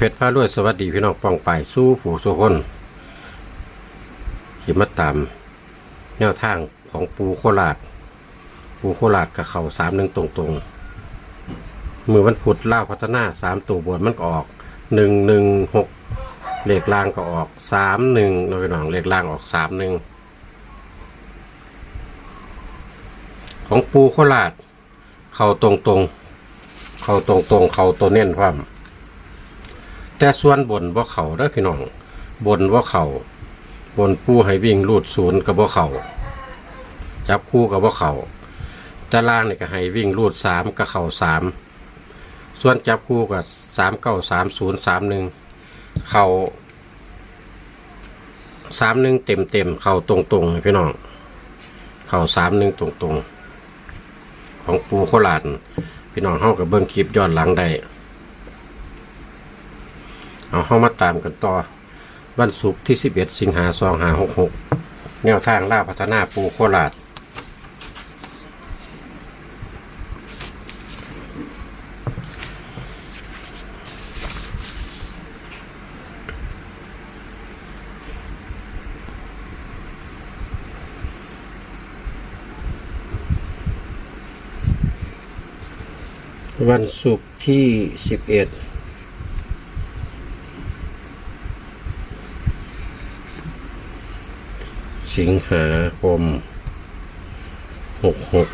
เพชรพารวยสวัสดีพี่น้องปองไปายสู้ผู้สู้คนขีมาตามแนวทางของปูโคราชปูโคราชกับเขาสามหนึ่งตรงๆมือวันพุธล่าพัฒนาสามตัวบนมันก็ออกหนึ่งหนึ่งหกเลขล่างก็ออกสามหนึ่งเราไปหนองเลขล่างออกสามหนึ่งของปูโคราชเขาตรงๆ เขาตรงๆ เขาตัวเน้นความ แต่ส่วนบนว่าเขาได้อพี่น้อง บนว่าเขาบนผู้ให้วิ่งลูดศูนย์กับว่าเขาจับคู่กับว่าเขาแต่ล่างนี่ก็ให้วิ่งลูดสามกับเข่าสามส่วนจับคู่กับสามเก้าสามศูนย์สามหนึ่งเข่าสามหนึ่งเต็มเต็มเข่าตรงตรงพี่น้อง เข่าสามหนึ่งตรงตรงของปูโคราชพี่น้องเฮากับเบิ้งคลิปย้อนหลังได้ เอาเข้ามาตามกันต่อ วันศุกร์ที่ 11 สิงหาคม2566แนวทางล่าพัฒนาปูโคราชวันศุกร์ที่ 11 สิงหาคมหกหก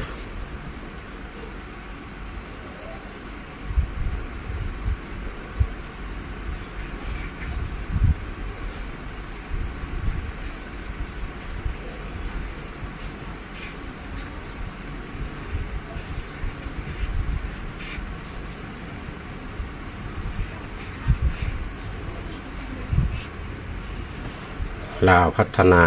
ลาวพัฒนา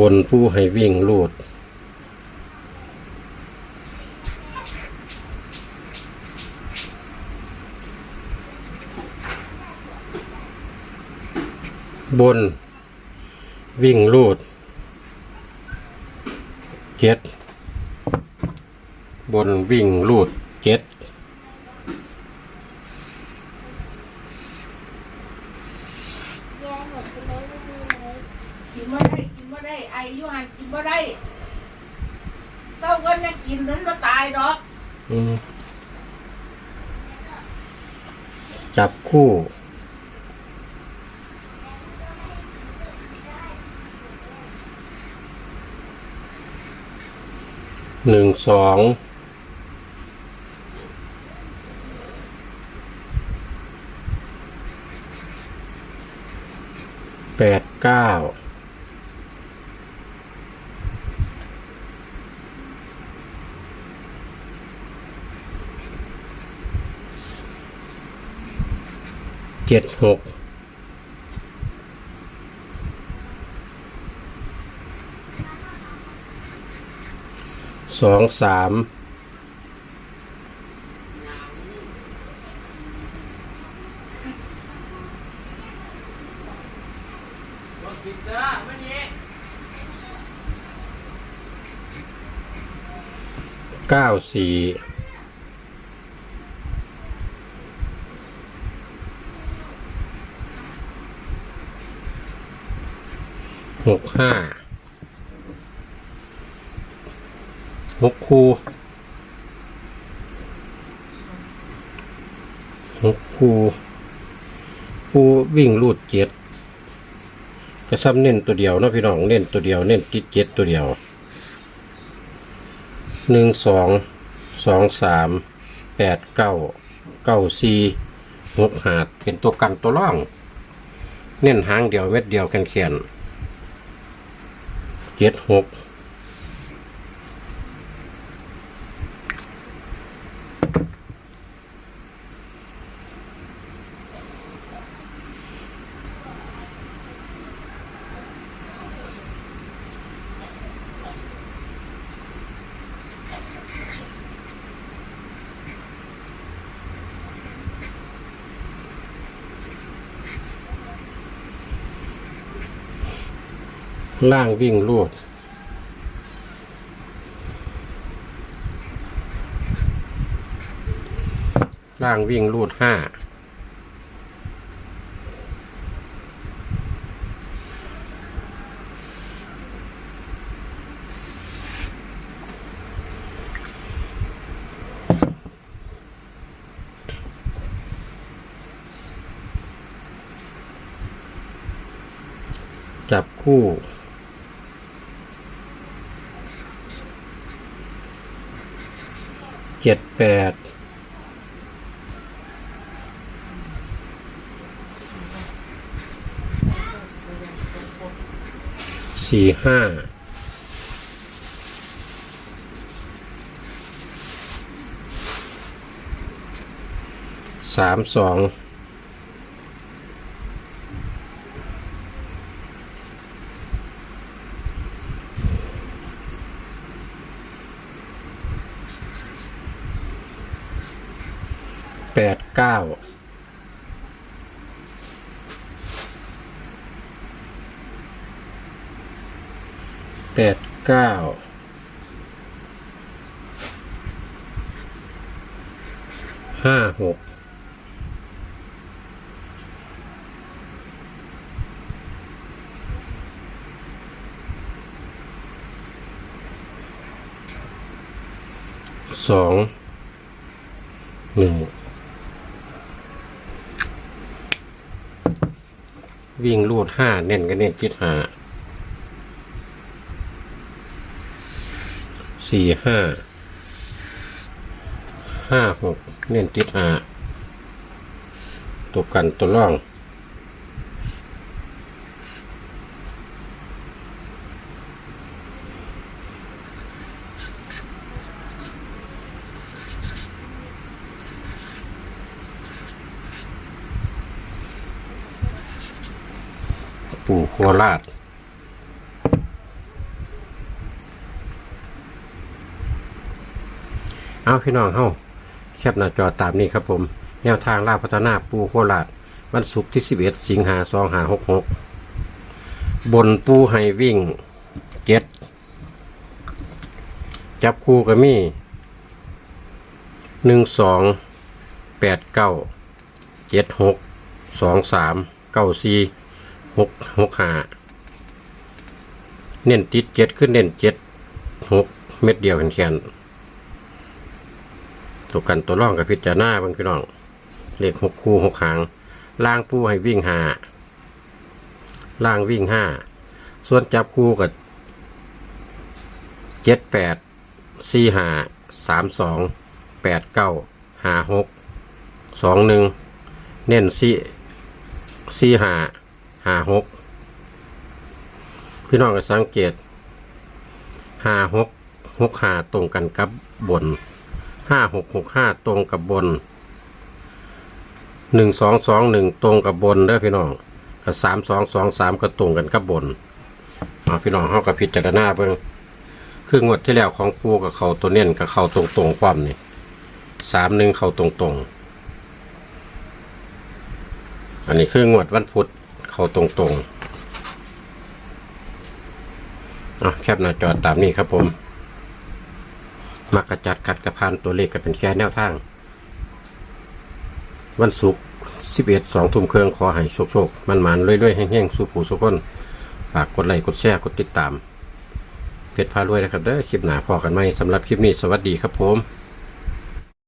บนผู้ให้วิ่งลูด บน วิ่งลูดเจ็ดบนวิ่งลูดเจ็ด แย่หมดไปเลยไม่มีเลย กินบ่ได้กินบ่ได้ไออยู่หันกินบ่ได้เศร้าก็ยังกินนั้นบ่ตายด อกอืมจับคู่ หนึ่งสอง แปดเก้า เจ็ดหกสองสามเก้าสี่ หกห้าหกคูหกคูปูวิ่งรูดเจ็ดกระซ้ำเน้นตัวเดียวนะพี่น้องเน้นตัวเดียวเน้นติดเจ็ดตัวเดียวหนึ่งสองสองสามแปดเก้าเก้าสี่หกหาดเป็นตัวกันตัวร่อง เน้นหางเดียวเม็ดเดียวกันเขน เจ็ดหก ล่างวิ่งรูดล่างวิ่งรูดห้าจับคู่ เจ็ดแปดสี่ห้าสามสอง แปดเก้าแปดเก้าห้าหกสองหนึ่ง วิ่งรูดห้าเน้นก็เน้นจิตหาสี่ห้าห้าหกเน้นจิตหาตัวกันตัวล่อง ปู่โคราชเอาพี่น้องเฮาแคปหน้าจอตามนี้ครับผม แนวทางล่าพัฒนาปูโคราชวันศุกร์ที่ 11 สิงหาสองหาหกหกบนปูให้วิ่งเจ็ดจับคู่ก็มีหนึ่งสองแปดเก้าเจ็ดหกสองสามเก้าสี่ หกหกหาเน้นติดเจ็ดขึ้นเน้นเจ็ดหกเม็ดเดียวแขนๆตัวกันตัวร่องกับพิจารณาบางพี่น้องเลขหกคู่หกหางล่างปูให้วิ่งหาล่างวิ่งห้าส่วนจับคู่กับเจ็ดแปดสี่หาสามสองแปดเก้าหาหกสองหนึ่งเน้นสี่สี่หา ห้าหกพี่น้องก็สังเกตห้าหกหกห้าตรงกันกับบนห้าหกหกห้าตรงกับบนหนึ่งสองสองหนึ่งตรงกับบนเด้อพี่น้องกับสามสองสองสามก็ตรงกันกับบนเอาพี่น้องเขากับพิจารณาเบิ่งคืองวดที่แล้วของปูกับเขาตัวเน้นกับเขาตรงตรงความนี่สามหนึ่งเขาตรงตรงอันนี้คืองวดวันพุธ เขาตรงตรงๆเอแคปหน้าจอตามนี้ครับผม มักกระจัดกัดกระพานตัวเลขก็เป็นแค่แนวทาง วันศุกร์11 2ทุ่มเครื่องขอให้โชคโชคมันมันเรื่อยๆแห้งๆสู่ผู้สุกคนฝากกดไลค์กดแชร์กดติดตาม เพจพารวยนะครับเด้อคลิปหนาพอกันไหมสำหรับคลิปนี้สวัสดีครับผม